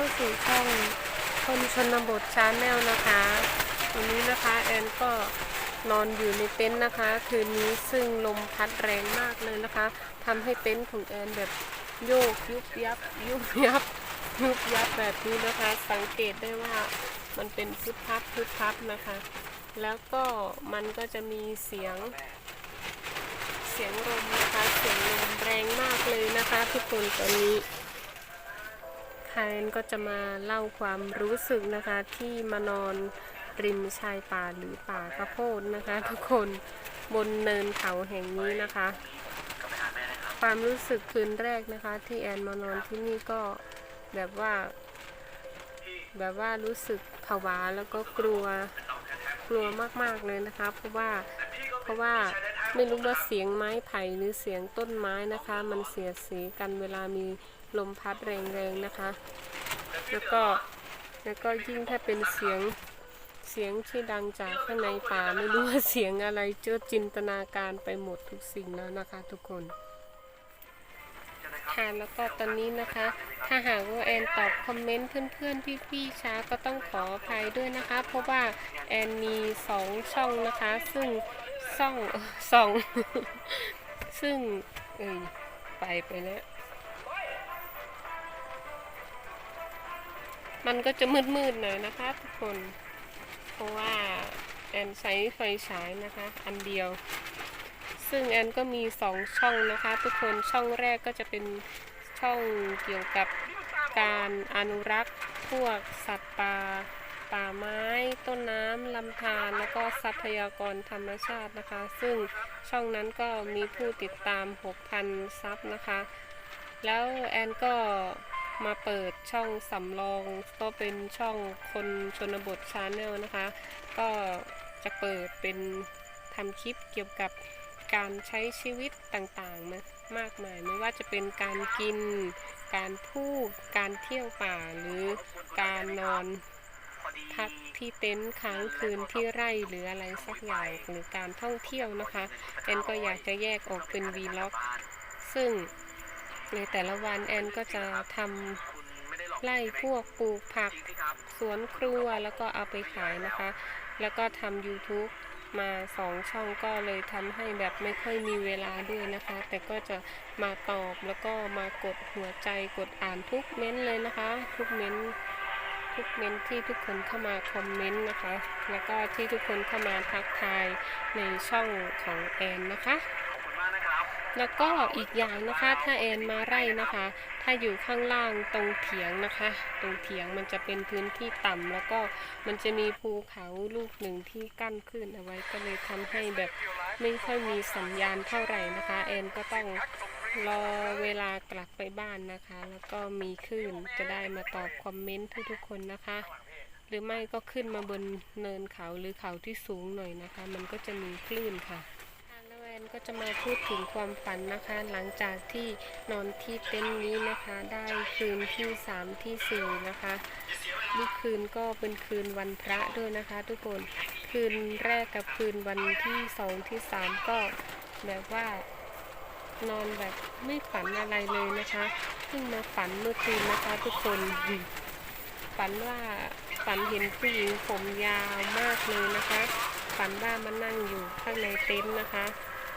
เข้าสู่ช่องคนชนบทชาแนลนะคะวันนี้นะคะแอนก็นอนอยู่ในเต็นท์นะคะ คืนนี้ซึ่งลมพัดแรงมากเลยนะคะทำให้เต็นท์ของแอนแบบโยกยุบยับยุบยับยุบยับแบบนี้นะคะ สังเกตได้ว่ามันเป็นพุทพับพุทพับนะคะ แล้วก็มันก็จะมีเสียง เสียงลมนะคะเสียงลมแรงมากเลยนะคะ ทุกคนตอนนี้ คายนก็จะมาเล่าความรู้สึกนะคะที่มานอนริมชายป่าหรือป่ากระโพดนะคะ ทุกคนบนเนินเขาแห่งนี้นะคะ ความรู้สึกคืนแรกนะคะ ที่แอนมานอนที่นี่ก็แบบว่า แบบว่ารู้สึกผวาแล้วก็กลัวกลัวมากๆเลยนะคะ เพราะว่าเพราะว่าไม่รู้ว่าเสียงไม้ไผ่หรือเสียงต้นไม้นะคะ มันเสียดสีกันเวลามี ลมพัดแรงๆนะคะ แล้วก็แล้วก็ยิ่งถ้าเป็นเสียงเสียงที่ดังจากข้างในป่าไม่รู้ว่าเสียงอะไรเจอจินตนาการไปหมดทุกสิ่งแล้วนะคะ ทุกคนค่ะแล้วก็ตอนนี้นะคะ ถ้าหากว่าแอนตอบคอมเมนต์เพื่อนๆพี่ๆช้าก็ต้องขออภัยด้วยนะคะ เพราะว่าแอนมีสองช่องนะคะ ซึ่งช่องเอ่อสอง ซึ่งเอ้ยไปไปแล้ว มันก็จะมืดๆหน่อยนะคะทุกคน เพราะว่าแอนใช้ไฟฉายนะคะ อันเดียว ซึ่งแอนก็มีสองช่องนะคะ ทุกคนช่องแรกก็จะเป็นช่องเกี่ยวกับการอนุรักษ์พวกสัตว์ป่าป่าไม้ ต้นน้ำลำธารแล้วก็ทรัพยากรธรรมชาตินะคะ ซึ่งช่องนั้นก็มีผู้ติดตาม 6,000 ซับนะคะ แล้วแอนก็ มาเปิดช่องสำรอง ก็เป็นช่องคนชนบทชาแนลนะคะ ก็จะเปิดเป็นทำคลิปเกี่ยวกับการใช้ชีวิตต่างๆมามากมายไม่ว่าจะเป็นการกิน การพูด การเที่ยวป่าหรือการนอนพักที่เต็นท์ค้างคืนที่ไร่หรืออะไรสักอย่างหรือการท่องเที่ยวนะคะแอนก็อยากจะแยกออกเป็นวีล็อก ซึ่ง ในแต่ละวันแอนก็จะทำไล่พวกปลูกผักสวนครัวแล้วก็เอาไปขายนะคะ แล้วก็ทำ YouTube มาสองช่องก็เลยทำให้แบบไม่ค่อยมีเวลาด้วยนะคะ แต่ก็จะมาตอบแล้วก็มากดหัวใจกดอ่านทุกเม้นเลยนะคะ ทุกเม้นทุกเม้นที่ทุกคนเข้ามาคอมเมนต์นะคะ แล้วก็ที่ทุกคนเข้ามาทักทายในช่องของแอนนะคะ แล้วก็อีกอย่างนะคะถ้าแอนมาไร่นะคะ ถ้าอยู่ข้างล่างตรงเถียงนะคะ ตรงเถียงมันจะเป็นพื้นที่ต่ำแล้วก็มันจะมีภูเขาลูกหนึ่งที่กั้นขึ้นเอาไว้ก็เลยทำให้แบบไม่ค่อยมีสัญญาณเท่าไหร่นะคะแอนก็ต้องรอเวลากลับไปบ้านนะคะ แล้วก็มีคลื่นจะได้มาตอบคอมเมนต์ทุกๆคนนะคะ หรือไม่ก็ขึ้นมาบนเนินเขาหรือเขาที่สูงหน่อยนะคะ มันก็จะมีคลื่นค่ะ นก็จะมาพูดถึงความฝันนะคะ หลังจากที่นอนที่เต็นท์นี้นะคะ ได้คืนที่สามที่สี่นะคะนี่คืนก็เป็นคืนวันพระด้วยนะคะ ทุกคนคืนแรกกับคืนวันที่สองที่สามก็แบบว่านอนแบบไม่ฝันอะไรเลยนะคะเพิ่งมาฝันเมื่อคืนนะคะทุกคนฝันว่าฝันเห็นผู้หญิงผมยาวมากเลยนะคะฝันว่ามานั่งอยู่ข้างในเต็นท์นะคะ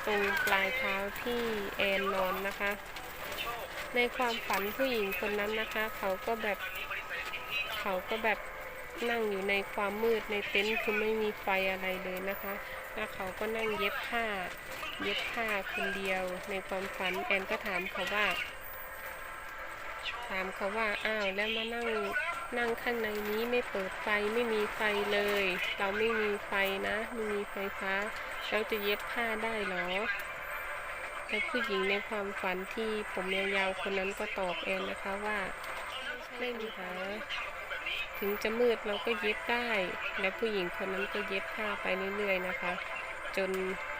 ตรงปลายเท้าที่แอนนอนนะคะ ในความฝันผู้หญิงคนนั้นนะคะ เขาก็แบบเขาก็แบบนั่งอยู่ในความมืดในเต็นท์คือไม่มีไฟอะไรเลยนะคะแล้วเขาก็นั่งเย็บผ้า เย็บผ้าคนเดียว ในความฝันแอนก็ถามเขาว่า ถามเขาว่าอ้าวแล้วมานั่งนั่งข้างในนี้ไม่เปิดไฟไม่มีไฟเลย เราไม่มีไฟนะไม่มีไฟฟ้า เราจะเย็บผ้าได้เหรอแล้วผู้หญิงในความฝันที่ผมยาวๆคนนั้นก็ตอบแอนนะคะว่าไม่มีหาถึงจะมืดเราก็เย็บได้ แล้วผู้หญิงคนนั้นก็เย็บผ้าไปเรื่อยๆนะคะ จน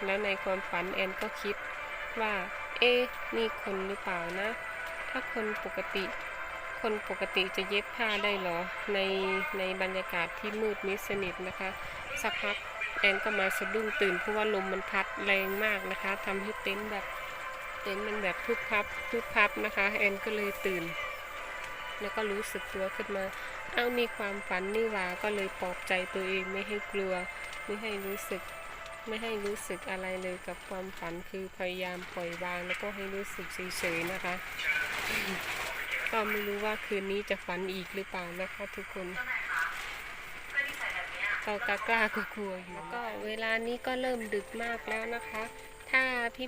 แล้วในความฝันแอนก็คิดว่า เอ๊นี่คนหรือเปล่านะ ถ้าคนปกติ คนปกติจะเย็บผ้าได้เหรอ ในในบรรยากาศที่มืดมิดสนิทนะคะ สักพัก แอนก็มาสะดุ้งตื่นเพราะว่าลมมันพัดแรงมากนะคะทำให้เต็นท์แบบเต็นท์มันแบบพึบพับพึบพับนะคะแอนก็เลยตื่น แล้วก็รู้สึกตัวขึ้นมา เอามีความฝันนี่หว่าก็เลยปลอบใจตัวเองไม่ให้กลัว ไม่ให้รู้สึกไม่ให้รู้สึกอะไรเลยกับความฝันคือพยายามปล่อยวางแล้วก็ให้รู้สึกเฉยๆนะคะ ก็ไม่รู้ว่าคืนนี้จะฝันอีกหรือเปล่านะคะทุกคน ก็กล้ากล้ากลัวอยู่ก็เวลานี้ก็เริ่มดึกมากแล้วนะคะ ถ้า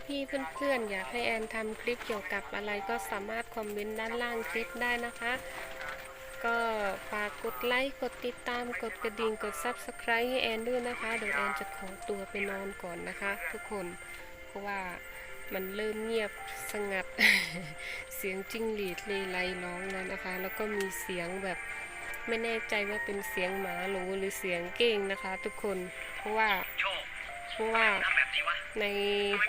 พี่ๆเพื่อนๆ อยากให้แอนทำคลิปเกี่ยวกับอะไรก็สามารถคอมเมนต์ด้านล่างคลิปได้นะคะ ก็ฝากกดไลค์กดติดตามกดกระดิ่งกด Subscribe ให้แอนด้วยนะคะเดี๋ยวแอนจะขอตัวไปนอนก่อนนะคะ ทุกคนเพราะว่ามันเริ่มเงียบสงัด เสียงจิ้งหรีดเลไลร้องแล้วนะคะ แล้วก็มีเสียงแบบ ไม่แน่ใจว่าเป็นเสียงหมาหรูหรือเสียงเก้งนะคะ ทุกคนเพราะว่าเพราะว่าใน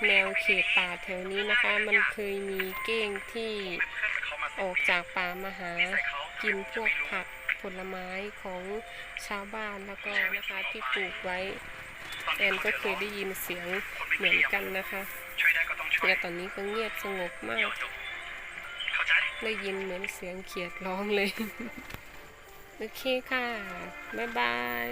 แนวเขตป่าแถวนี้นะคะ มันเคยมีเก้งที่ออกจากป่ามาหากินพวกผักผลไม้ของชาวบ้านแล้วก็นะคะที่ปลูกไว้แอนก็เคยได้ยินเสียงเหมือนกันนะคะแต่ตอนนี้ก็เงียบสงบมากได้ยินเหมือนเสียงเขียดร้องเลย โอเคค่ะ บ๊ายบาย